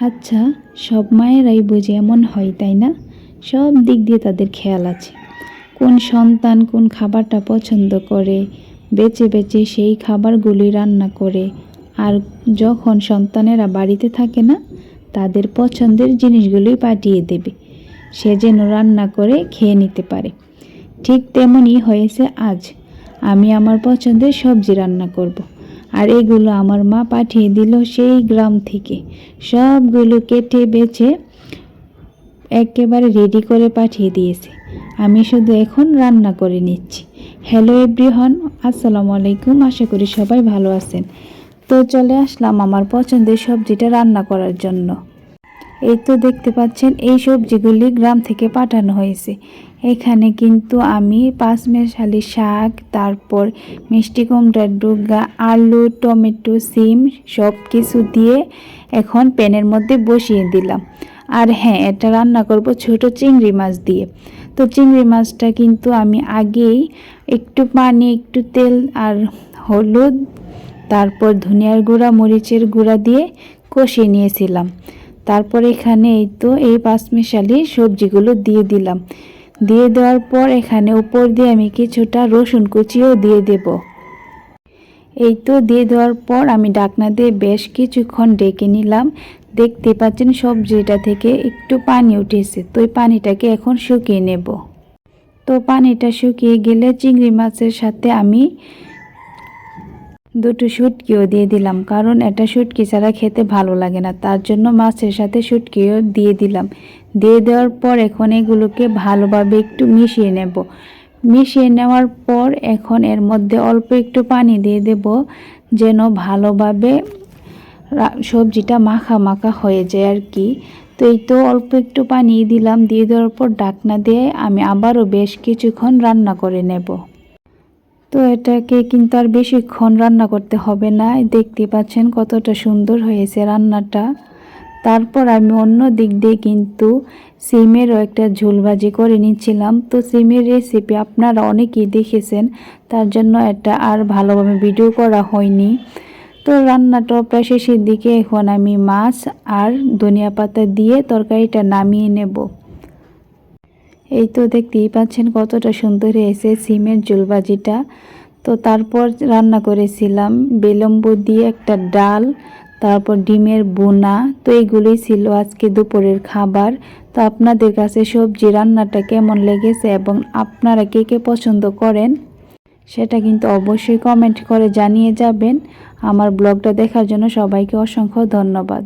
আচ্ছা সব মায়েরাই বুঝে এমন হয়, তাই না? সব দিক দিয়ে তাদের খেয়াল আছে। কোন সন্তান কোন খাবারটা পছন্দ করে, বেছে বেছে সেই খাবারগুলি রান্না করে। আর যখন সন্তানেরা বাড়িতে থাকে না, তাদের পছন্দের জিনিসগুলি পাঠিয়ে দেবে। সে যেন রান্না করে খেয়ে নিতে পারে। ঠিক তেমনই হয়েছে আজ। আমি আমার পছন্দের সবজি রান্না করব। আর এগুলো আমার মা পাঠিয়ে দিল সেই গ্রাম থেকে। সবগুলো কেটে বেছে একেবারে রেডি করে পাঠিয়ে দিয়েছে। আমি শুধু এখন রান্না করে নিচ্ছি। হ্যালো এব্রিহন আসসালামু আলাইকুম, আশা করি সবাই ভালো আছেন। তো চলে আসলাম আমার পছন্দের সবজিটা রান্না করার জন্য। এই তো দেখতে পাচ্ছেন, এই সবজিগুলি গ্রাম থেকে পাঠানো হয়েছে। এখানে কিন্তু আমি পাঁচ মেশালি শাক, তারপর মিষ্টি কুমড়ার ডুগা, আলু, টমেটো, সিম সব কিছু দিয়ে এখন প্যানের মধ্যে বসিয়ে দিলাম। আর হ্যাঁ এটা রান্না করব ছোট চিংড়ি মাছ দিয়ে। তো চিংড়ি মাছটা কিন্তু আমি আগেই একটু পানি, একটু তেল আর হলুদ, তারপর ধনিয়ার গুঁড়া, মরিচের গুঁড়া দিয়ে কষিয়ে নিয়েছিলাম। তারপর এখানে এই তো এই পাঁচমিশালি সবজিগুলো দিয়ে দিলাম। দিয়ে দেওয়ার পর এখানে উপর দিয়ে আমি কিছুটা রসুন কুচিও দিয়ে দেব। এই তো দিয়ে দেওয়ার পর আমি ডাকনা দিয়ে বেশ কিছুক্ষণ ডেকে নিলাম। দেখতে পাচ্ছেন সবজিটা থেকে একটু পানি উঠেছে, তো এই পানিটাকে এখন শুকিয়ে নেব। তো পানিটা শুকিয়ে গেলে চিংড়ি মাছের সাথে আমি দুটো শুটকিও দিয়ে দিলাম, কারণ এটা শুটকি ছাড়া খেতে ভালো লাগে না। তার জন্য মাছের সাথে শুটকিও দিয়ে দিলাম। দিয়ে দেওয়ার পর এখন এগুলোকে ভালোভাবে একটু মিশিয়ে নেব। মিশিয়ে নেওয়ার পর এখন এর মধ্যে অল্প একটু পানি দিয়ে দেব, যেন ভালোভাবে সবজিটা মাখা মাখা হয়ে যায় আর কি। তো এই তো অল্প একটু পানি দিলাম, দিয়ে দেওয়ার পর ডাকনা দিয়ে আমি আবারও বেশ কিছুক্ষণ রান্না করে নেব। তো এটাকে কিন্তু আর বেশিক্ষণ রান্না করতে হবে না। দেখতে পাচ্ছেন কতটা সুন্দর হয়েছে রান্নাটা। তারপর আমি অন্য দিক দিয়ে কিন্তু সিমেরও একটা ঝোলভাজি করে নিচ্ছিলাম। তো সিমের রেসিপি আপনারা অনেকেই দেখেছেন, তার জন্য এটা আর ভালোভাবে ভিডিও করা হয়নি। তো রান্নাটা প্রায় শেষের দিকে এখন আমি মাছ আর ধনিয়া পাতা দিয়ে তরকারিটা নামিয়ে নেব। এই তো দেখতেই পাচ্ছেন কতটা সুন্দর হয়েছে সিমের জুলবাজিটা। তো তারপর রান্না করেছিলাম বিলম্ব দিয়ে একটা ডাল, তারপর ডিমের বোনা তো এইগুলোই ছিল আজকে দুপুরের খাবার। তো আপনাদের কাছে সবজি রান্নাটা কেমন লেগেছে এবং আপনারা কে কে পছন্দ করেন সেটা কিন্তু অবশ্যই কমেন্ট করে জানিয়ে যাবেন। আমার ব্লগটা দেখার জন্য সবাইকে অসংখ্য ধন্যবাদ।